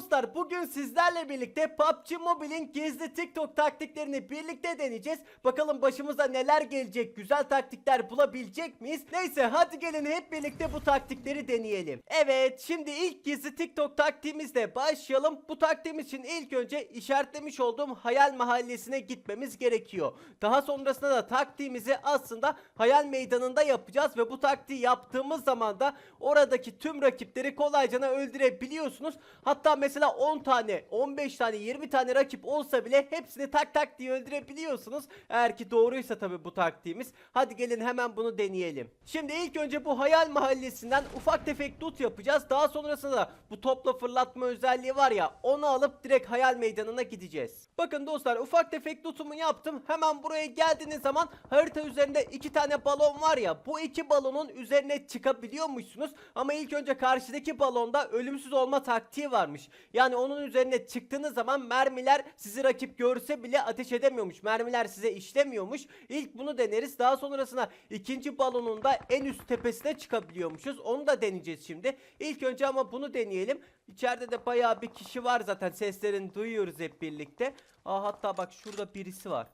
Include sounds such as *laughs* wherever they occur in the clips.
dostlar bugün sizlerle birlikte PUBG Mobile'in gizli TikTok taktiklerini birlikte deneyeceğiz. Bakalım başımıza neler gelecek, güzel taktikler bulabilecek miyiz? Neyse hadi gelin hep birlikte bu taktikleri deneyelim. Evet şimdi ilk gizli TikTok taktiğimizle başlayalım. Bu taktiğimiz için ilk önce işaretlemiş olduğum hayal mahallesine gitmemiz gerekiyor. Daha sonrasında da taktiğimizi aslında hayal meydanında yapacağız ve bu taktiği yaptığımız zaman da oradaki tüm rakipleri kolayca öldürebiliyorsunuz. Hatta mesela 10 tane, 15 tane, 20 tane rakip olsa bile hepsini tak tak diye öldürebiliyorsunuz. Eğer ki doğruysa tabi bu taktiğimiz. Hadi gelin hemen bunu deneyelim. Şimdi ilk önce bu hayal mahallesinden ufak tefek loot yapacağız. Daha sonrasında da bu topla fırlatma özelliği var ya onu alıp direkt hayal meydanına gideceğiz. Bakın dostlar ufak tefek lootumu yaptım. Hemen buraya geldiğiniz zaman harita üzerinde iki tane balon var ya bu iki balonun üzerine çıkabiliyormuşsunuz. Ama ilk önce karşıdaki balonda ölümsüz olma taktiği varmış. Yani onun üzerine çıktığınız zaman mermiler sizi rakip görse bile ateş edemiyormuş. Mermiler size işlemiyormuş. İlk bunu deneriz. Daha sonrasında ikinci balonun da en üst tepesine çıkabiliyormuşuz. Onu da deneyeceğiz şimdi. İlk önce ama bunu deneyelim. İçeride de bayağı bir kişi var zaten. Seslerini duyuyoruz hep birlikte. Aa hatta bak şurada birisi var.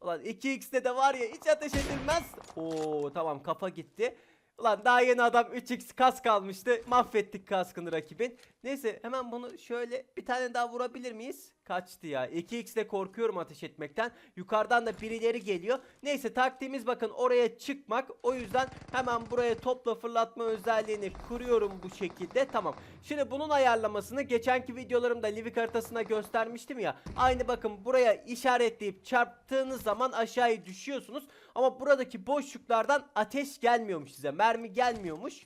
Ulan 2x'te de var ya hiç ateş edilmez. Oo tamam kafa gitti. Ulan daha yeni adam 3x kas kalmıştı. Mahvettik kaskını rakibin. Neyse hemen bunu şöyle bir tane daha vurabilir miyiz? Kaçtı ya. 2x'de korkuyorum ateş etmekten. Yukarıdan da birileri geliyor. Neyse taktiğimiz bakın oraya çıkmak. O yüzden hemen buraya topla fırlatma özelliğini kuruyorum bu şekilde. Tamam. Şimdi bunun ayarlamasını geçenki videolarımda Livik haritasına göstermiştim ya. Aynı bakın buraya işaretleyip çarptığınız zaman aşağıya düşüyorsunuz. Ama buradaki boşluklardan ateş gelmiyormuş size. Mermi gelmiyormuş.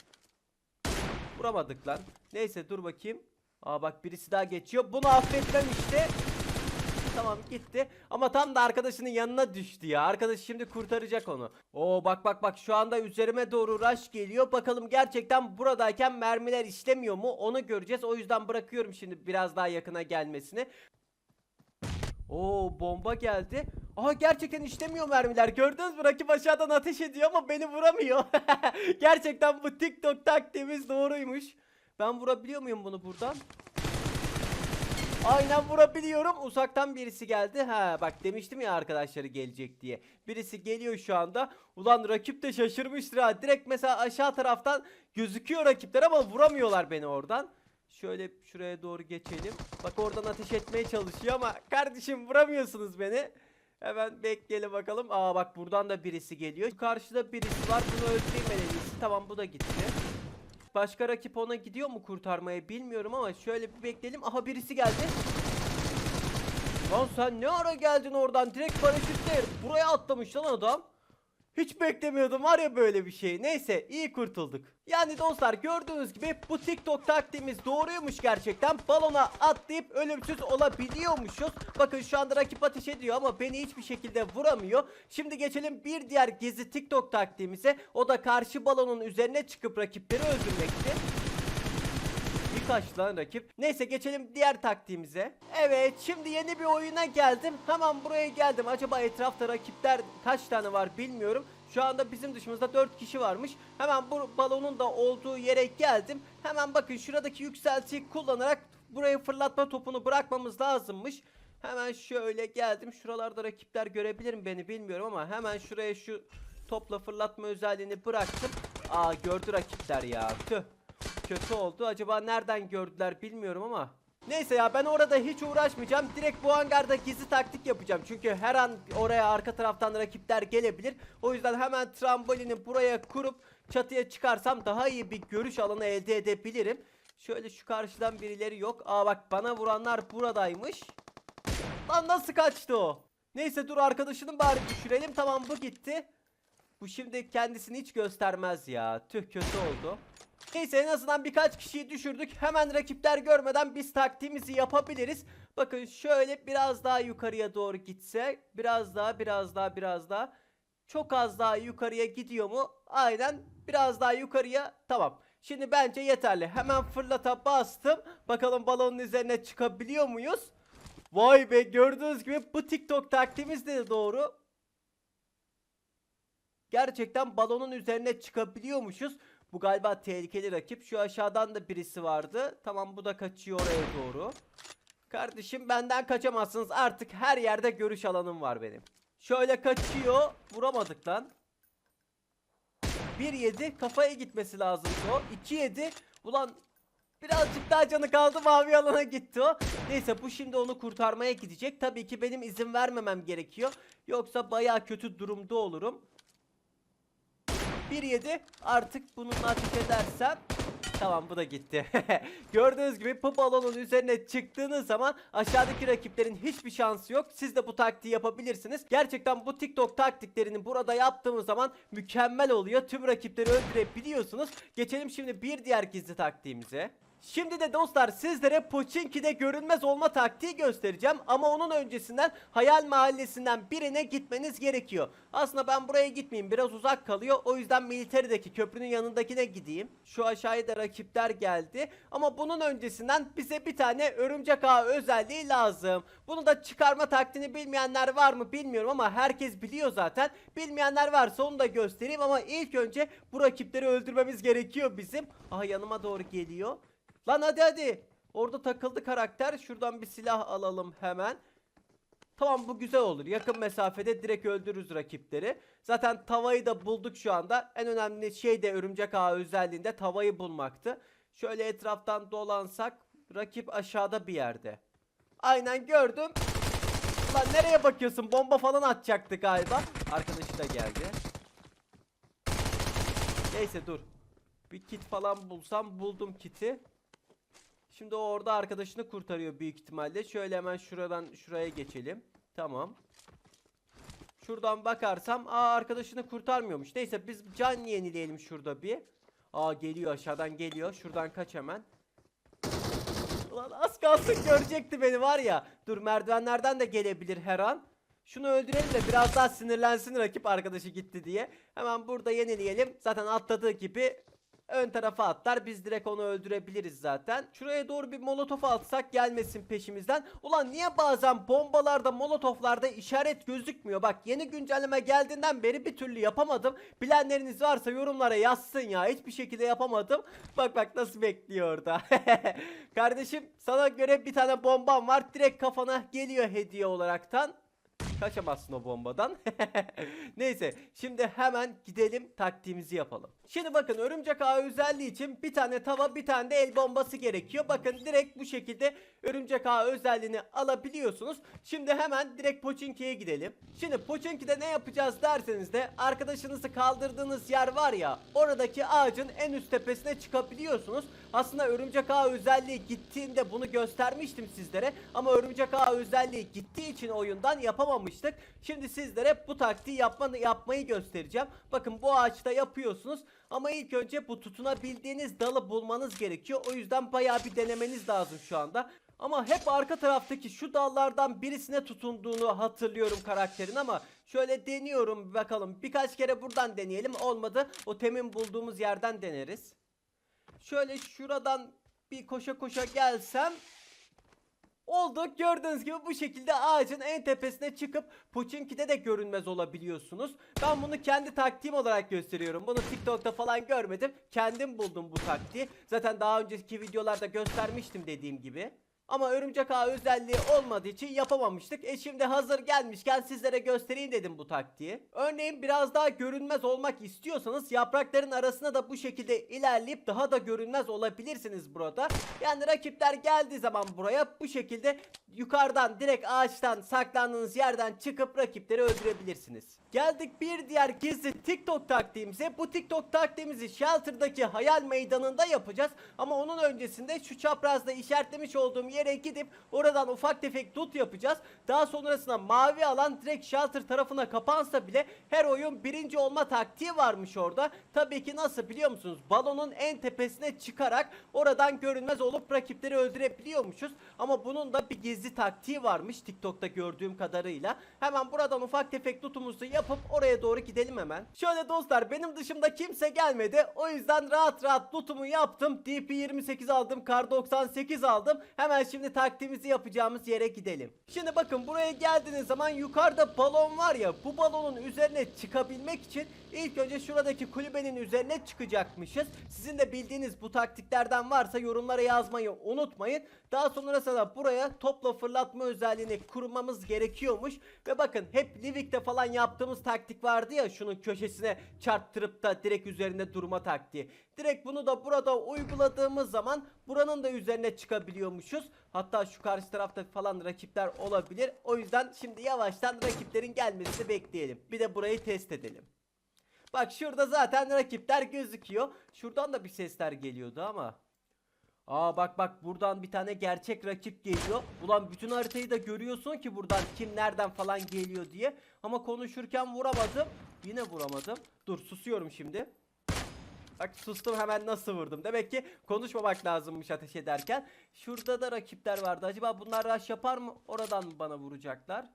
Vuramadık lan. Neyse dur bakayım. Aa bak birisi daha geçiyor. Bunu affetmem işte. Tamam gitti. Ama tam da arkadaşının yanına düştü ya. Arkadaş şimdi kurtaracak onu. Oo bak bak bak şu anda üzerime doğru rush geliyor. Bakalım gerçekten buradayken mermiler işlemiyor mu? Onu göreceğiz. O yüzden bırakıyorum şimdi biraz daha yakına gelmesini. Oo bomba geldi. Aha gerçekten işlemiyor mermiler. Gördünüz mü? Rakip aşağıdan ateş ediyor ama beni vuramıyor. *laughs* gerçekten bu TikTok taktiğimiz doğruymuş. Ben vurabiliyor muyum bunu buradan? Aynen vurabiliyorum. Uzaktan birisi geldi. Ha bak demiştim ya arkadaşları gelecek diye. Birisi geliyor şu anda. Ulan rakip de şaşırmıştır ha. Direkt mesela aşağı taraftan gözüküyor rakipler ama vuramıyorlar beni oradan. Şöyle şuraya doğru geçelim. Bak oradan ateş etmeye çalışıyor ama kardeşim vuramıyorsunuz beni. Hemen bekleyelim bakalım. Aa bak buradan da birisi geliyor. Karşıda birisi var. Bunu iyisi. Tamam bu da gitti. Başka rakip ona gidiyor mu kurtarmaya bilmiyorum ama şöyle bir bekleyelim. Aha birisi geldi. Lan sen ne ara geldin oradan? Direkt paraşütle buraya atlamış lan adam. Hiç beklemiyordum var ya böyle bir şey. Neyse iyi kurtulduk. Yani dostlar gördüğünüz gibi bu TikTok taktiğimiz doğruymuş gerçekten. Balona atlayıp ölümsüz olabiliyormuşuz. Bakın şu anda rakip ateş ediyor ama beni hiçbir şekilde vuramıyor. Şimdi geçelim bir diğer gizli TikTok taktiğimize. O da karşı balonun üzerine çıkıp rakipleri öldürmekti. Birkaç lan rakip. Neyse geçelim diğer taktiğimize. Evet şimdi yeni bir oyuna geldim. Hemen buraya geldim. Acaba etrafta rakipler kaç tane var bilmiyorum. Şu anda bizim dışımızda 4 kişi varmış. Hemen bu balonun da olduğu yere geldim. Hemen bakın şuradaki yükseltiyi kullanarak buraya fırlatma topunu bırakmamız lazımmış. Hemen şöyle geldim. Şuralarda rakipler görebilir mi beni bilmiyorum ama hemen şuraya şu topla fırlatma özelliğini bıraktım. Aa gördü rakipler ya. Tüh kötü oldu. Acaba nereden gördüler bilmiyorum ama. Neyse ya ben orada hiç uğraşmayacağım. Direkt bu hangarda gizli taktik yapacağım. Çünkü her an oraya arka taraftan rakipler gelebilir. O yüzden hemen trambolini buraya kurup çatıya çıkarsam daha iyi bir görüş alanı elde edebilirim. Şöyle şu karşıdan birileri yok. Aa bak bana vuranlar buradaymış. Lan nasıl kaçtı o? Neyse dur arkadaşını bari düşürelim. Tamam bu gitti. Bu şimdi kendisini hiç göstermez ya. Tüh kötü oldu. Neyse en azından birkaç kişiyi düşürdük. Hemen rakipler görmeden biz taktiğimizi yapabiliriz. Bakın şöyle biraz daha yukarıya doğru gitse. Biraz daha biraz daha biraz daha. Çok az daha yukarıya gidiyor mu? Aynen biraz daha yukarıya. Tamam. Şimdi bence yeterli. Hemen fırlata bastım. Bakalım balonun üzerine çıkabiliyor muyuz? Vay be gördüğünüz gibi bu TikTok taktiğimiz de doğru. Gerçekten balonun üzerine çıkabiliyormuşuz. Bu galiba tehlikeli rakip. Şu aşağıdan da birisi vardı. Tamam bu da kaçıyor oraya doğru. Kardeşim benden kaçamazsınız. Artık her yerde görüş alanım var benim. Şöyle kaçıyor. Vuramadık lan. 1-7 kafaya gitmesi lazım o. 2-7 ulan birazcık daha canı kaldı mavi alana gitti o. Neyse bu şimdi onu kurtarmaya gidecek. Tabii ki benim izin vermemem gerekiyor. Yoksa baya kötü durumda olurum. 1-7 artık bununla ateş edersem Tamam bu da gitti. *laughs* Gördüğünüz gibi bu balonun üzerine çıktığınız zaman aşağıdaki rakiplerin hiçbir şansı yok. Siz de bu taktiği yapabilirsiniz. Gerçekten bu TikTok taktiklerini burada yaptığımız zaman mükemmel oluyor. Tüm rakipleri öldürebiliyorsunuz. Geçelim şimdi bir diğer gizli taktiğimize. Şimdi de dostlar sizlere Pochinki'de görünmez olma taktiği göstereceğim ama onun öncesinden Hayal Mahallesi'nden birine gitmeniz gerekiyor. Aslında ben buraya gitmeyeyim biraz uzak kalıyor o yüzden militerideki köprünün yanındakine gideyim. Şu aşağıya da rakipler geldi ama bunun öncesinden bize bir tane örümcek ağı özelliği lazım. Bunu da çıkarma taktiğini bilmeyenler var mı bilmiyorum ama herkes biliyor zaten. Bilmeyenler varsa onu da göstereyim ama ilk önce bu rakipleri öldürmemiz gerekiyor bizim. Aha yanıma doğru geliyor. Lan hadi hadi. Orada takıldı karakter. Şuradan bir silah alalım hemen. Tamam bu güzel olur. Yakın mesafede direkt öldürürüz rakipleri. Zaten tavayı da bulduk şu anda. En önemli şey de örümcek ağı özelliğinde tavayı bulmaktı. Şöyle etraftan dolansak rakip aşağıda bir yerde. Aynen gördüm. Lan nereye bakıyorsun? Bomba falan atacaktı galiba. Arkadaşı da geldi. Neyse dur. Bir kit falan bulsam buldum kiti. Şimdi orada arkadaşını kurtarıyor büyük ihtimalle. Şöyle hemen şuradan şuraya geçelim. Tamam. Şuradan bakarsam aa arkadaşını kurtarmıyormuş. Neyse biz can yenileyelim şurada bir. Aa geliyor aşağıdan geliyor. Şuradan kaç hemen. Ulan az kalsın görecekti beni var ya. Dur merdivenlerden de gelebilir her an. Şunu öldürelim de biraz daha sinirlensin rakip arkadaşı gitti diye. Hemen burada yenileyelim. Zaten atladığı gibi ön tarafa atlar. Biz direkt onu öldürebiliriz zaten. Şuraya doğru bir molotof atsak gelmesin peşimizden. Ulan niye bazen bombalarda molotoflarda işaret gözükmüyor? Bak yeni güncelleme geldiğinden beri bir türlü yapamadım. Bilenleriniz varsa yorumlara yazsın ya. Hiçbir şekilde yapamadım. Bak bak nasıl bekliyor orada. *laughs* Kardeşim sana göre bir tane bombam var. Direkt kafana geliyor hediye olaraktan. Kaçamazsın o bombadan. *laughs* Neyse şimdi hemen gidelim taktiğimizi yapalım. Şimdi bakın örümcek ağı özelliği için bir tane tava bir tane de el bombası gerekiyor. Bakın direkt bu şekilde örümcek ağı özelliğini alabiliyorsunuz. Şimdi hemen direkt Pochinki'ye gidelim. Şimdi Pochinki'de ne yapacağız derseniz de arkadaşınızı kaldırdığınız yer var ya oradaki ağacın en üst tepesine çıkabiliyorsunuz. Aslında örümcek ağı özelliği gittiğinde bunu göstermiştim sizlere ama örümcek ağı özelliği gittiği için oyundan yapamamıştık. Şimdi sizlere bu taktiği yapmanı, yapmayı göstereceğim. Bakın bu ağaçta yapıyorsunuz ama ilk önce bu tutunabildiğiniz dalı bulmanız gerekiyor. O yüzden bayağı bir denemeniz lazım şu anda. Ama hep arka taraftaki şu dallardan birisine tutunduğunu hatırlıyorum karakterin ama şöyle deniyorum bakalım. Birkaç kere buradan deneyelim. Olmadı o temin bulduğumuz yerden deneriz. Şöyle şuradan bir koşa koşa gelsem Oldu. Gördüğünüz gibi bu şekilde ağacın en tepesine çıkıp Pochinki'de de görünmez olabiliyorsunuz. Ben bunu kendi taktiğim olarak gösteriyorum. Bunu TikTok'ta falan görmedim. Kendim buldum bu taktiği. Zaten daha önceki videolarda göstermiştim dediğim gibi. Ama örümcek ağı özelliği olmadığı için yapamamıştık. E şimdi hazır gelmişken sizlere göstereyim dedim bu taktiği. Örneğin biraz daha görünmez olmak istiyorsanız yaprakların arasına da bu şekilde ilerleyip daha da görünmez olabilirsiniz burada. Yani rakipler geldiği zaman buraya bu şekilde yukarıdan direkt ağaçtan saklandığınız yerden çıkıp rakipleri öldürebilirsiniz. Geldik bir diğer gizli TikTok taktiğimize. Bu TikTok taktiğimizi Shelter'daki hayal meydanında yapacağız. Ama onun öncesinde şu çaprazda işaretlemiş olduğum yere gidip oradan ufak tefek tut yapacağız. Daha sonrasında mavi alan direkt Shelter tarafına kapansa bile her oyun birinci olma taktiği varmış orada. Tabii ki nasıl biliyor musunuz? Balonun en tepesine çıkarak oradan görünmez olup rakipleri öldürebiliyormuşuz. Ama bunun da bir gizli taktiği varmış TikTok'ta gördüğüm kadarıyla. Hemen buradan ufak tefek tutumuzu yapıp oraya doğru gidelim hemen. Şöyle dostlar benim dışımda kimse gelmedi. O yüzden rahat rahat lootumu yaptım. DP28 aldım. Kar 98 aldım. Hemen şimdi taktiğimizi yapacağımız yere gidelim. Şimdi bakın buraya geldiğiniz zaman yukarıda balon var ya bu balonun üzerine çıkabilmek için ilk önce şuradaki kulübenin üzerine çıkacakmışız. Sizin de bildiğiniz bu taktiklerden varsa yorumlara yazmayı unutmayın. Daha sonrasında buraya topla fırlatma özelliğini kurmamız gerekiyormuş. Ve bakın hep Livik'te falan yaptığımız taktik vardı ya şunun köşesine çarptırıp da direkt üzerinde durma taktiği. Direkt bunu da burada uyguladığımız zaman buranın da üzerine çıkabiliyormuşuz. Hatta şu karşı tarafta falan rakipler olabilir. O yüzden şimdi yavaştan rakiplerin gelmesini bekleyelim. Bir de burayı test edelim. Bak şurada zaten rakipler gözüküyor. Şuradan da bir sesler geliyordu ama. Aa bak bak buradan bir tane gerçek rakip geliyor. Ulan bütün haritayı da görüyorsun ki buradan kim nereden falan geliyor diye. Ama konuşurken vuramadım. Yine vuramadım. Dur susuyorum şimdi. Bak sustum hemen nasıl vurdum. Demek ki konuşmamak lazımmış ateş ederken. Şurada da rakipler vardı. Acaba bunlar rush yapar mı? Oradan mı bana vuracaklar?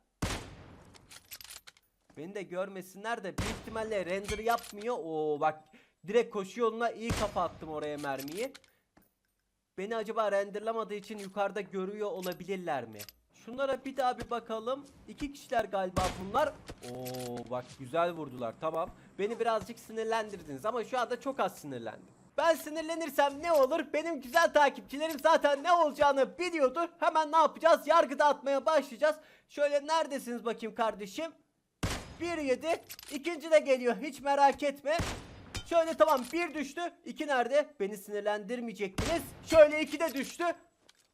Beni de görmesinler de büyük ihtimalle render yapmıyor. Oo bak direkt koşu yoluna iyi kafa attım oraya mermiyi. Beni acaba renderlamadığı için yukarıda görüyor olabilirler mi? Şunlara bir daha bir bakalım. İki kişiler galiba bunlar. Oo bak güzel vurdular tamam. Beni birazcık sinirlendirdiniz ama şu anda çok az sinirlendim. Ben sinirlenirsem ne olur? Benim güzel takipçilerim zaten ne olacağını biliyordur. Hemen ne yapacağız? Yargı dağıtmaya başlayacağız. Şöyle neredesiniz bakayım kardeşim? 1-7. İkinci de geliyor. Hiç merak etme. Şöyle tamam bir düştü. İki nerede? Beni sinirlendirmeyecektiniz. Şöyle iki de düştü.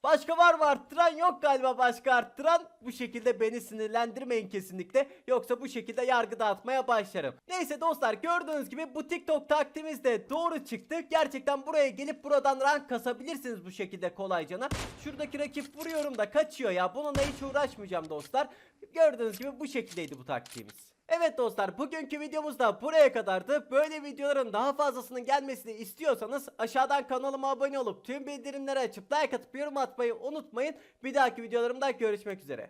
Başka var mı arttıran? Yok galiba başka arttıran. Bu şekilde beni sinirlendirmeyin kesinlikle. Yoksa bu şekilde yargı dağıtmaya başlarım. Neyse dostlar gördüğünüz gibi bu TikTok taktiğimiz de doğru çıktı. Gerçekten buraya gelip buradan rank kasabilirsiniz bu şekilde kolaycana. Şuradaki rakip vuruyorum da kaçıyor ya. Bununla hiç uğraşmayacağım dostlar. Gördüğünüz gibi bu şekildeydi bu taktiğimiz. Evet dostlar bugünkü videomuz da buraya kadardı. Böyle videoların daha fazlasının gelmesini istiyorsanız aşağıdan kanalıma abone olup tüm bildirimleri açıp like atıp yorum atmayı unutmayın. Bir dahaki videolarımda görüşmek üzere.